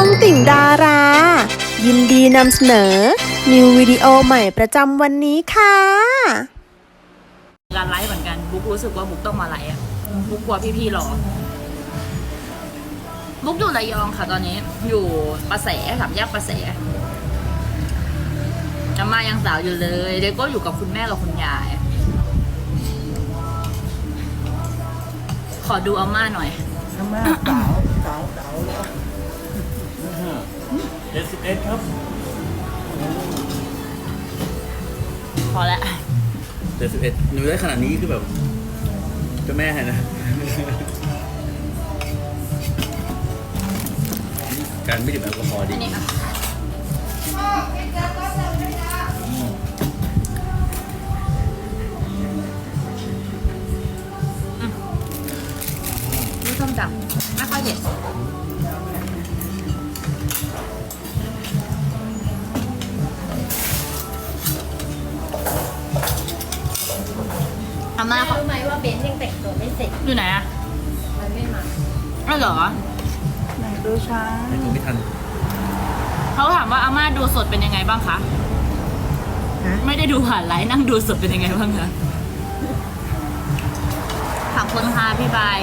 องติ่งดารา ยินดีนำเสนอ นิววิดีโอใหม่ประจำวันนี้ค่ะการไลฟ์เหมือนกันบุ๊กรู้สึกว่าบุ๊กต้องมาไลฟ์อะบุ๊กกลัวพี่ๆรอบุ๊กอยู่ระยองค่ะตอนนี้ อยู่ประแสสามแยกประแสอาม่ายังสาวอยู่เลยเด็กก็อยู่กับคุณแม่กับคุณยาย ขอดูอาม่าหน่อยอาม่าสาว เจ็ดสิบเอ็ดครับพอแล้วเจ็ดสิบเอ็ดหนูได้ขนาดนี้คือแบบเจ้าแม่นะ การไม่ดื่มแอลกอฮอล์ดีอันนี้ค่ะอืมนี่ส้มจับไม่ค่อยเผ็ด อาม่าเขารู้ไหมว่าเบนซ์ยังแต่งตัวไม่เสร็จ อยู่ไหนอะมันไม่มาอ้าวเหรอ ไหนดูช้าแต่ผมไม่ทันเขาถามว่าอาม่าดูสดเป็นยังไงบ้างคะฮะไม่ได้ดูผ่านไลฟ์นั่งดูสดเป็นยังไงบ้างคะขอบคุณค่ะพี่บาย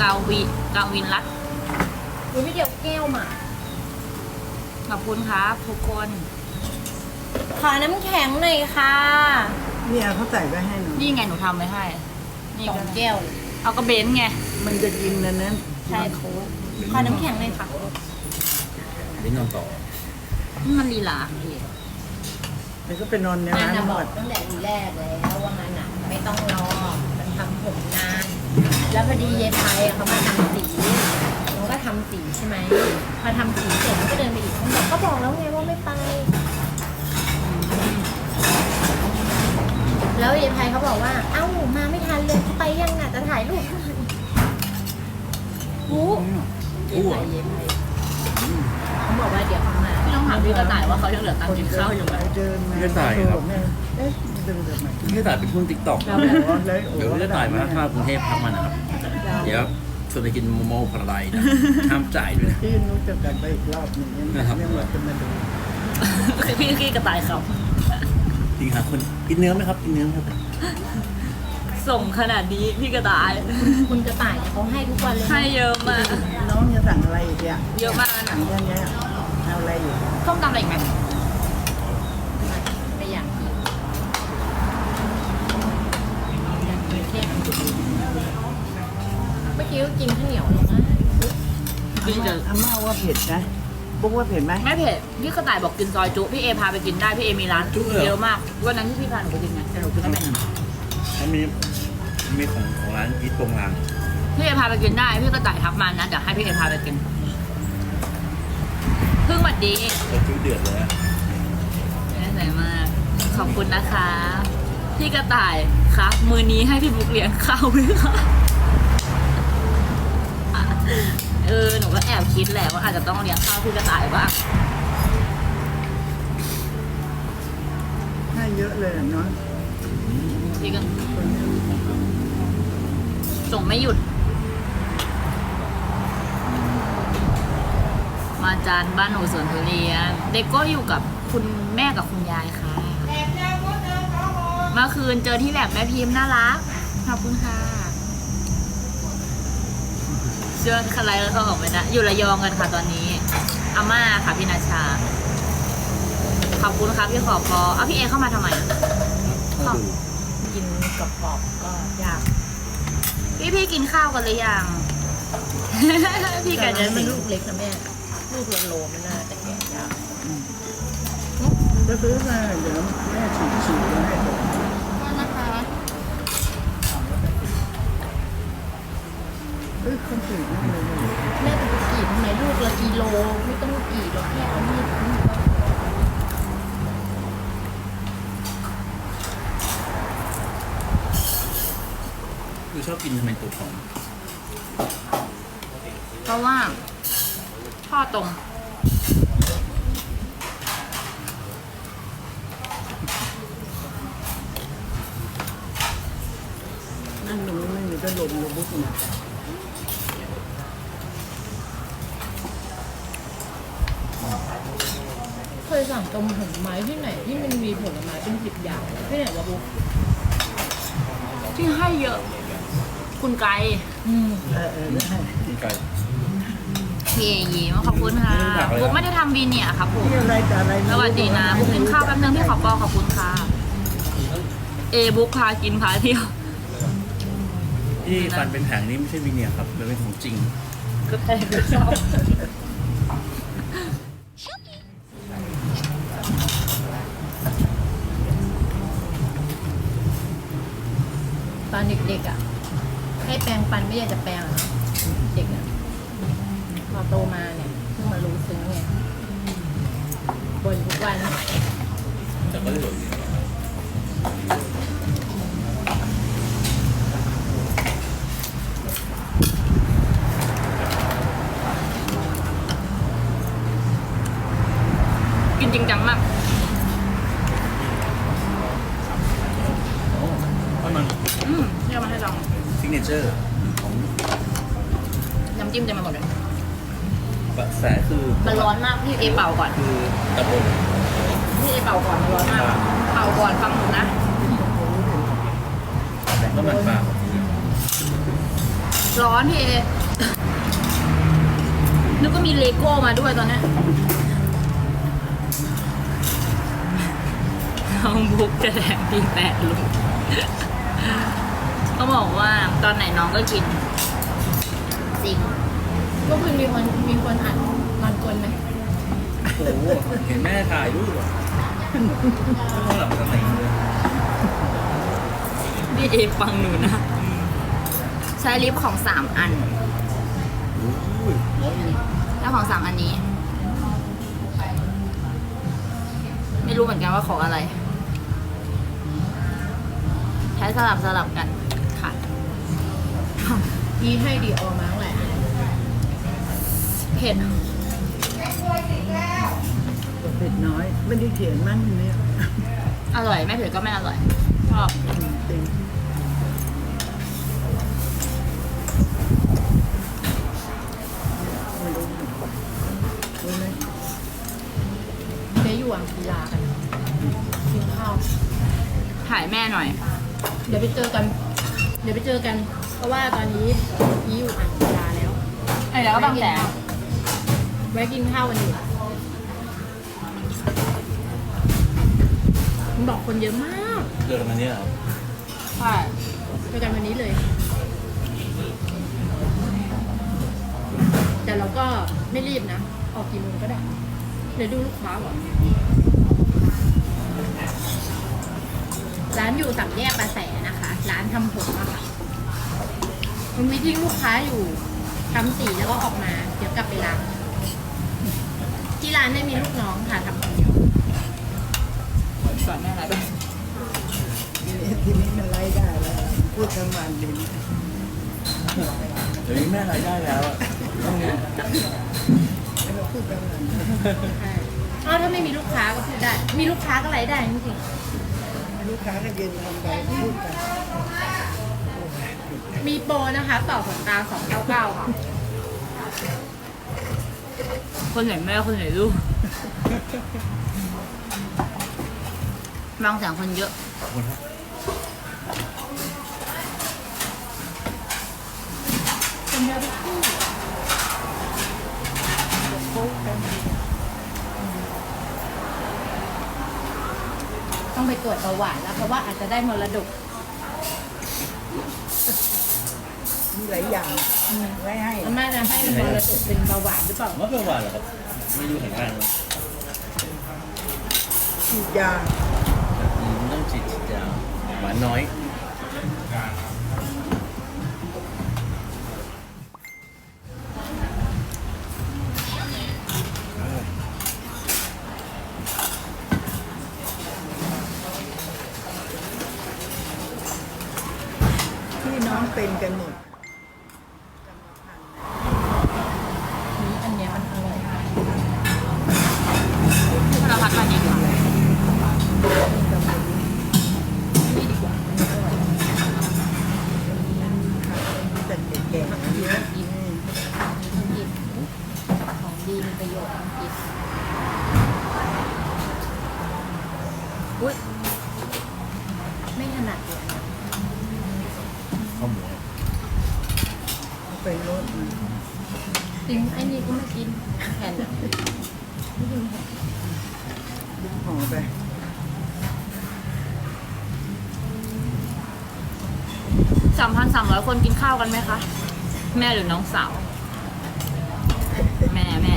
กาวิกาวินรัตน์รู้ไม่เดียวแก้วมา ขอบคุณครับทุกคน ขอน้ำแข็งหน่อยค่ะ เนี่ยเขาใส่ไว้ให้หนูนี่ไงหนูทำไว้ให้ นี่สอก็งแก้วเลยเอากระเบนซ์ไง มันจะกินนะนั้นใช่โค้กขอน้ำแข็งหน่อยค่ะนี่นอนต่อนี่มันลีลาพี่มันก็ไปนอนในงานร้านน่ะหบมอกดตั้งแต่ทีแรกแล้วว่างานน่ะไม่ต้องรอ มันทำผมนาน แล้วพอดีเยายไพอะเขามาทำสีหนูก็ทำสีใช่ไหมพอทำสีเสร็จมันก็เดินไปอีกเขาบอกก็บอกแล้วไงว่าไม่ไป แล้วเยายไพเขาบอกว่า เอ้ามาไม่ทันเลยไปยังน่ะจะถ่ายรูปหูอู้เยายไพเยายไพเขาบอกว่าเดี๋ยวเขามาพี่ต้องถามพี่กระต่ายว่าเขายังเหลือตังค์กินข้าวอยู่ไหมเดินมาพี่กระต่ายครับเนี่ยเอ๊ะเดินแบบไหนพี่กระต่ายเป็นคนติ๊กต็อกแล้วแล้วโอ้เดี๋ยวพี่กระต่ายมาถ้ากรุงเทพพักมานะครับ เดี๋ยวชวนไปกินโมโม่พาราไดซ์นะห้ามจ่ายด้วยนะที่นุ้จะกลับไปอีกรอบหนึ่งเนี่ยนะครับเนี่ยเราจะมาดูพี่พี่กระต่ายครับจ ริงหาคนกินเนื้อไหมครับกินเนื้อไหมครับส่งขนาดนี้พี่กระต่าย คุณกระต่ายเนี่ยเขาให้ทุกวันเลยนะให้เยอะมาก น้องจะสั่งอะไรอีกเนี่ยเยอะมากสั่นะงแค่เนี้ยเอาอะไรอยู่ส้มตำอะไรอีกไหมไปอย่างอีกอย่างอีกเข้มเมื่อกี้ก็กินข้าวเหนียวลงนะกินจะอาม่าว่าเผ็ดนะ บุ๊กว่าเผ็ดไหมไม่เผ็ดพี่กระต่ายบอกกินซอยจุพี่เอพาไปกินได้พี่เอมีร้านเยอะมากวันนั้นที่พี่พาหนูไปกินไงแต่หนูกินไม่เป็นมันมีมีของของร้านอีทตรงรางพี่เอพาไปกินได้พี่กระต่ายทักมานะเดี๋ยวให้พี่เอพาไปกินเพิ่งหวัดดีเราคิ้วเดือดเลยนะไม่ใส่มาก ขอบคุณนะคะ พี่กระต่ายครับ มือนี้ให้พี่บุ๊กเลี้ยงข้าวไหมคะ เออหนูก็แอบคิดแหละว่าอาจจะต้องเลี้ยงข้าวพี่กระต่ายบ้างให้เยอะเลยอะเนาะพี่ก็ส่งไม่หยุด มาจานบ้านหนูสวนทุเรียน เด็กก็อยู่กับคุณแม่กับคุณยายค่ะ เมื่อคืนเจอที่แลบแม่พิมพ์น่ารัก ขอบคุณค่ะเชื่อใครแล้วเขาออกไปนะ อยู่ระยองกันค่ะตอนนี้อาม่าค่ะพี่นาชา ขอบคุณครับพี่ขอบพอเอาพี่เอเข้ามาทำไมมาดูกินกรอบๆก็ยากพี่พี่กินข้าวกันหรือยัง พี่กันแต่จะมันสิลูกเล็กนะแม่ ลูกละโลมันน่าจะแกะยากจะซื้อมาเดี๋ยวแม่ฉีดฉีดมาให้ผม เอ้ยคนฉีดนั่นเลยเนี่ยแม่เป็นกรีดทำไมลูกละกิโลไม่ต้องกรีดหรอกแค่เอามีดมีดคือชอบกินทำไมตัวของเพราะว่าพ่อตรงนั่งตรงนี้ไม่มีก็ลมระบุกนะ ยสั่งต้มผลไม้ที่ไหนที่มันมีผลไม้เป็นสิบอย่างที่ไหนวะบุ๊กที่ให้เยอะ คุณไกด์อืมเออเออได้ไก่ เฮียยิ้มขอบคุณค่ะไม่รู้จักเลยนะบุ๊กไม่ได้ทำวีเนียร์ครับผม ที่อะไรแต่อะไรสวัสดีนะบุ๊กกินข้าวแป๊บนึงพี่ขอปอขอบคุณค่ะ เอบุ๊กพากินพาเที่ยว ที่ฟันเป็นแผงนี่ไม่ใช่วีเนียร์ครับมันเป็นของจริง ก็ใช่ก็ชอบ เด็กอะ ให้แปรงฟันไม่อยากจะแปรงอะเนาะเด็กอะพอโตมาเนี่ยเพิ่งมารู้ซึ้งไงบ่นทุกวันแต่ก็ได้หลดกินจริงจังมาก จิ้มเต็มไปหมดเลยบะแสคือมันร้อนมากพี่เอเป่าก่อนคือตะบนพี่เอเป่าก่อนมันร้อนมาก เป่าก่อนฟังหนูนะแต่ก็มันปลาร้อนพี่เอนึกว่ามีเลโก้มาด้วยตอนเนี้ยน้องบุ๊กจะแถมปีแปดลูกเขาบอกว่าตอนไหนน้องก็กินจริง ก็คือมีคนมีคนอ่านมันกลไหมโอ้โหเห็นแม่ถ่ายรูปอะข้างหลังตำแหน่งเลยพี่เอฟังหนูนะ ใช้ลิปของสามอันโอ้ยน้อยอยู่แล้วของสามอันนี้ ไม่รู้เหมือนกันว่าของอะไร ใช้สลับสลับกันค่ะอีให้ดีออมาตั้งแหละ เผ็ดเผ็ดน้อย ไม่ได้เขียนมั่งเนี่ยอร่อยไม่เผ็ดก็ไม่อร่อยชอบเต็มไม่รู้รู้ไหมเจ๊อยู่อ่างกีฬากันกินข้าวถ่ายแม่หน่อย เดี๋ยวไปเจอกัน เดี๋ยวไปเจอกัน เพราะว่าตอนนี้อีอยู่อ่างกีฬาแล้วไอ้แล้วก็บางแสน ไว้กินข้าวกันอยู่มันบอกคนเยอะมากเดินมาเนี่ยครับใช่เจอกันวันนี้เลย แต่เราก็ไม่รีบนะ ออกกี่โมงก็ได้ เดี๋ยวดูลูกค้าก่อน ร้านอยู่สามแยกประแสนะคะ ร้านทำผมอะค่ะ มันมีทิ้งลูกค้าอยู่ทำสีแล้วก็ออกมา เดี๋ยวกลับไปล้าง ที่ร้านไม่มีลูกน้องค่ะทำคนเดียวสอนแม่อะไรบ้างทีนี้ทีนี้มันไล่ได้แล้วพูดทั้งวันเลยเดี๋ยวนี้แม่รายได้แล้วอะต้องเนี่ยเราพูดทั้งวันใช่อ้าวถ้าไม่มีลูกค้าก็พูดได้ มีลูกค้าก็ไลฟ์ได้จริงลูกค้าก็ยืนทำไปพูดกันๆมีโปรนะคะ ต่อขนตา299ค่ะ คนไหนแม่คนไหนลูก บางแสนคนเยอะ ขอบคุณครับคนเยอะทุกที่ต้องไปตรวจเบาหวานแล้วเพราะว่าอาจจะได้มรดก มี หลายอย่างไว้ให้อาม่าจะให้มรดกเป็นเบาหวานหรือเปล่าผมว่าเป็นหวานเหรอครับไม่ดูแข็งแรงเลยฉีดยาอืมต้องฉีดฉีดยาหวานน้อยพี่น้องเป็นกันหมด อุ้ยไม่ถนัดเลยนะข้าวหมูไปรถมันจริงไอ้นี่ก็ไม่กินแผ่นอะดึงห่อไปสามพันสามร้อยคนกินข้าวกันไหมคะ แม่หรือน้องสาว แม่แม่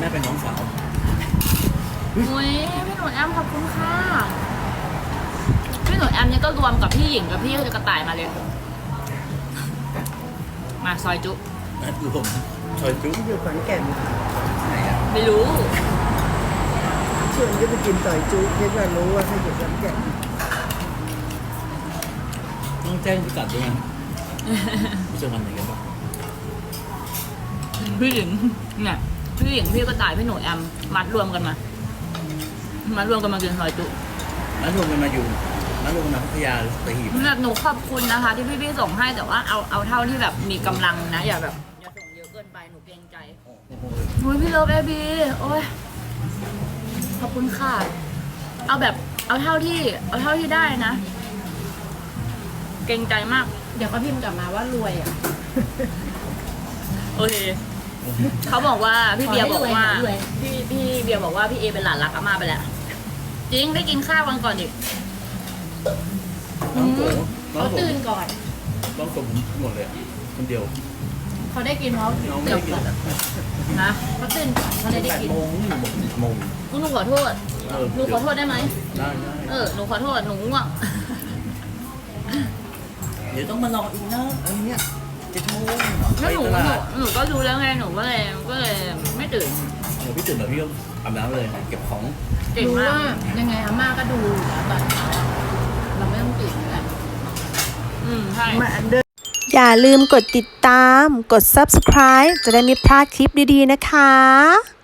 แม่แม่เป็นน้องสาวอุ้ยพี่หนูแอมขอบคุณค่ะพี่หนูแอมเนี่ยก็รวมกับพี่หญิงกับพี่กระต่ายมาเลย มาซอยจุนะรวมซอยจุ๊บที่อยู่ขอนแก่นไหนอะไม่รู้ชวนก็ไปกินต่อยจุ๊เพื่อรู้ว่าเขาอยู่ขอนแก่นต้องแจ้งพิกัดด้วยนะไม่ใช่วันไหนกันบ้างพี่หญิงเนี่ย พี่หญิงพี่กระต่ายพี่หนูแอมมัดรวมกันมา มัดรวมกันมากินซอยจุนัดรวมกันมาอยู่นัดรวมกันมาพัทยาหรือสัตหีบแบบหนูขอบคุณนะคะ ที่พี่พี่ๆส่งให้แต่ว่าเอาเอาเท่าที่แบบมีกำลังนะ อย่าแบบอย่าส่งเยอะเกินไปหนูเกรงใจโอ้โหอุ้ยพี่เลิฟเอบีโอ้ยขอบคุณค่ะ เอาแบบเอาเท่าที่ เอาเท่าที่ได้นะ เกรงใจมาก เดี๋ยวก็พิมพ์กลับมาว่ารวยอะ โอเค เขาบอกว่าพี่เบียร์บอกว่าขอให้รวยพี่พี่เบียร์บอกว่าพี่เอเป็นหลานรักอาม่าไปแล้วจริงได้กินข้าวกันก่อนดิน้องโกน้องเขาผมตื่นก่อน น้องผมหมดเลยอะคนเดียว เขาได้กินเพราะน้องไม่เกือได้บกินก่อนอะนะเขาตื่นก่อนเขาเลยได้แปดกินโมงนี่หกโมงหนูขอโทษเออหนูขอโทษได้ไหมได้ได้เออหนูขอโทษหนูง่วง เดี๋ยวต้องมารออีกนะอันเนี้ย เจ็ดโมงแล้ไปวหนูตหนูลาดหนูก็รู้แล้วไงหนูก็เลยก็เลยไม่ตื่นเดี๋ยวพี่ตื่นแบบพี่ก็อาบน้ำเลย เก็บของเก่งรู้มาว่าก ยังไงอาม่าก็ดูอยู่แล้วตอนเช้าอะเราไม่ต้องตื่นแล้ว อืมใช่ มาอันเดอร์อย่าลืมกดติดตาม กด subscribe จะได้ไม่พลาดคลิปดีๆนะคะ